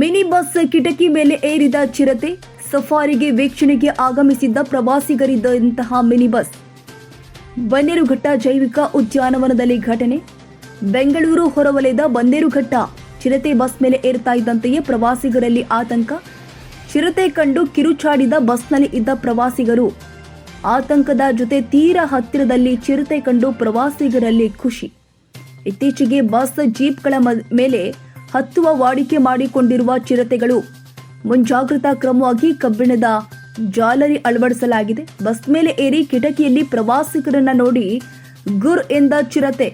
Mini bus ಕಿಟಕಿ ಮೇಲೆ ಏರಿದ ಚಿರತೆ, ಸಫಾರಿಗೆ ವೀಕ್ಷಣೆಗೆ ಆಗಮಿಸಿದ್ದ ಪ್ರವಾಸಿಗರಿದ್ದಂತಹ ಮಿನಿ ಬಸ್. ಬನ್ನೇರುಘಟ್ಟ ಜೈವಿಕ ಉದ್ಯಾನವನದಲ್ಲಿ ಘಟನೆ. ಬೆಂಗಳೂರು ಹೊರವಲಯದ ಬಂದೇರುಘಟ್ಟ ಚಿರತೆ ಬಸ್ ಮೇಲೆ ಏರ್ತಾ ಇದ್ದಂತೆಯೇ ಪ್ರವಾಸಿಗರಲ್ಲಿ ಆತಂಕ. ಚಿರತೆ ಕಂಡು ಕಿರುಚಾಡಿದ ಬಸ್ನಲ್ಲಿ ಇದ್ದ ಪ್ರವಾಸಿಗರು. ಆತಂಕದ ಜೊತೆ ತೀರ ಹತ್ತಿರದಲ್ಲಿ ಚಿರತೆ ಕಂಡು ಪ್ರವಾಸಿಗರಲ್ಲಿ ಖುಷಿ. ಇತ್ತೀಚೆಗೆ ಬಸ್ ಜೀಪ್ಗಳ ಮೇಲೆ ಹತ್ತುವ ವಾಡಿಕೆ ಮಾಡಿಕೊಂಡಿರುವ ಚಿರತೆಗಳು. ಮುಂಜಾಗ್ರತಾ ಕ್ರಮವಾಗಿ ಕಬ್ಬಿಣದ ಜಾಲರಿ ಅಳವಡಿಸಲಾಗಿದೆ. ಬಸ್ ಮೇಲೆ ಏರಿ ಕಿಟಕಿಯಲ್ಲಿ ಪ್ರವಾಸಿಗರನ್ನ ನೋಡಿ ಗುರ್ ಎಂದ ಚಿರತೆ.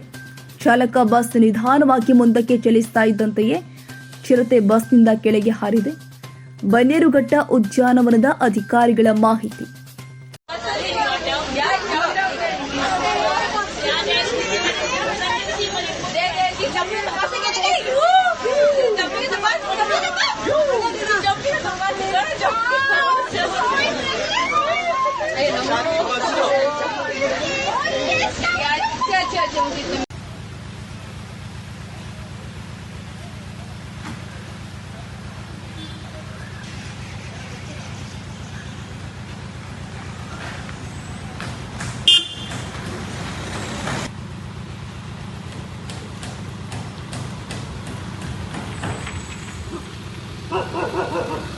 ಚಾಲಕ ಬಸ್ ನಿಧಾನವಾಗಿ ಮುಂದಕ್ಕೆ ಚಲಿಸ್ತಾ ಇದ್ದಂತೆಯೇ ಚಿರತೆ ಬಸ್ನಿಂದ ಕೆಳಗೆ ಹಾರಿದೆ. ಬನ್ನೇರುಘಟ್ಟ ಉದ್ಯಾನವನದ ಅಧಿಕಾರಿಗಳ ಮಾಹಿತಿ. Ha ha ha ha!